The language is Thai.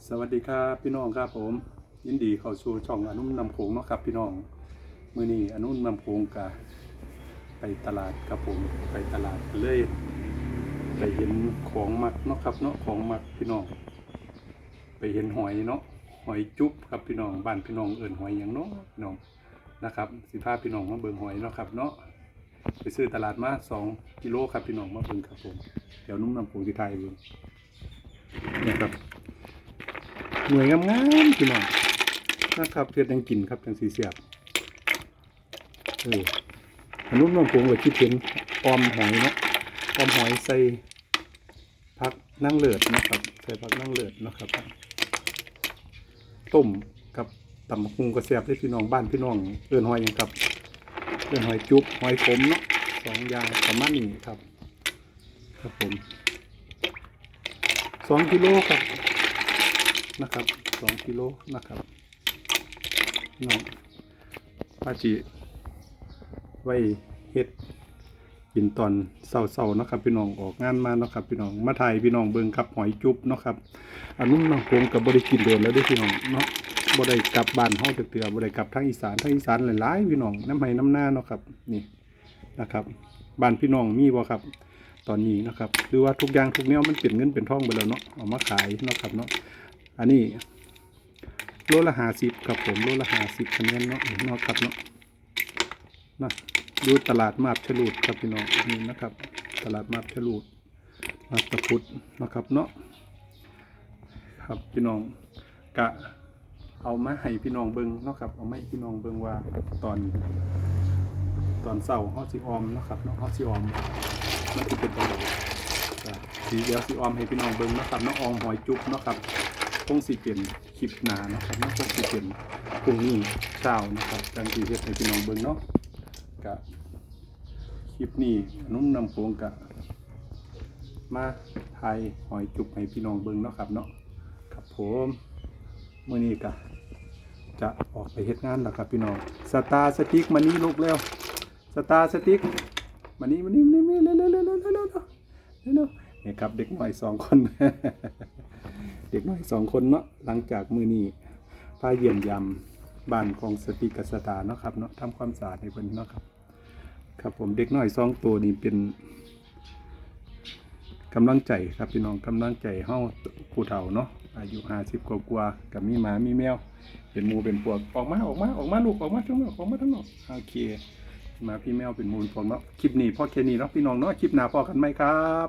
สวัสดีครับพี่น้องครับผม ยินดีเข้าสู่ช่องอนุนนำโขงเนาะครับพี่น้องมื้อนี้อนุนนำโขงกะไปตลาดครับผมไปตลาดเลยไปเห็นของมักเนาะครับเนาะของมักพี่น้อง ไปเห็นหอยเนาะหอยจุ๊บครับพี่น้องบ้านพี่น้องเอิ้นหอยหยังเนาะพี่น้องนะครับสิพาพี่น้องมาเบิ่งหอยเนาะครับเนาะไปซื้อตลาดมา2กิโลครับพี่น้องมาเบิ่งครับผมเดี๋ยวนุ่มนำโขงที่ไทยเบิ่งเนี่ยครับ หน่วยงามๆพี่น้องนะครับเพื่อยังกินครับจังสีเสียบเอออันนู้นน้องผมว่าคิดเห็นออมหอยเนาะออมหอยใส่ผักนั่งเลือดนะครับใส่ผักนั่งเลือดนะครับ ต้มกับตำบักหุงกระแซบได้พี่น้องบ้านพี่น้องเอินหอยหยังครับเอินหอยจุ๊บหอยขมเนาะสองอย่างประมาณนี้ครับ ครับผมสองกิโลครับ นะครับสองกิโลนะครับน้องปาจิไว้เฮ็ดกินตอนเศร้าๆนาะครับ พี่น้องออกงานมานะครับ พี่น้องมาถ่ายพี่น้องเบิ่งครับหอยจุ๊บนะครับอันนู้นน้องผมกับบริกินโดนแล้วด้วยพี่น้องเนาะบ่ได้กลับบ้านเฮาเตือๆบ่ได้กลับทางอีสานทางอีสานหลายๆพี่น้องน้ำไห้น้ำหน้าเนาะครับนี่นะครับบ้านพี่น้องมีบ่ครับ ตอนนี้นะครับคือว่าทุกอย่างทุกแนวมันเป็นเงินเป็นทองไปแล้วเนาะเอามาขายเนาะครับเนาะ อันนี้โลละหาสิบครับผมโลละหาสิบคะแนนเนาะเนาะครับเนาะนะดูตลาดมาบฉลูดครับพี่น้องนี่นะครับ ตลาดมาบฉลูดมาบตะพุดนะครับเนาะครับพี่น้องกะเอามาให้พี่น้องเบิงเนาะครับเอามาให้พี่น้องเบิงว่าตอน ตอนเสาร์เฮาสิออมเนาะครับเนาะฮาสิออมมันสิเป็นจังไดก็สีเดียวสิออมให้พี่น้องเบิงเนาะครับเนาะออมหอยจุ๊บเนาะครับ งสีเป็นคลิปหนานะครับไม่คงสีเป็นพรุ่งนี้เช้านะครับจังสี่เฮ็ดให้พี่น้องเบิ่งเนาะกะคลิปนี้นุ่มนำโพงกะมาไทยหอยจุกให้พี่น้องเบิ่งเนาะครับเนาะครับผมเมื่อนี้กะจะออกไปเฮ็ดงานแล้วครับพี่น้องสตาร์สติ๊กมานี่ลูกเร็วสตาร์สติ๊กมานี่มานี่มานี่เร็วเร็วเร็วเร็วเร็วเร็วเนี่ยครับเด็กหน่อยสองคน เด็กน้อยสองคนเนาะหลังจากมือนี้พาเยี่ยมยามบ้านของสติกสตาเนาะครับเนาะทำความสะอาดให้เพิ่นเนาะครับ ครับผมเด็กน้อยสองตัวนี้เป็นกำลังใจครับพี่น้องกำลังใจเฮาผู้เฒ่าเนาะอายุห้าสิบกว่าๆกับมีหมามีแมวเป็นมูเป็นพวกออกมาออกมาออกมาลูกออกมาทั้งนอกออกมาทั้งนอกโอเคมาพี่แมวเป็นมูเป็นพวกเนาะคลิปนี้พ่อแค่นี้เนาะพี่น้องเนาะคลิปหน้าพอกันไหมครับ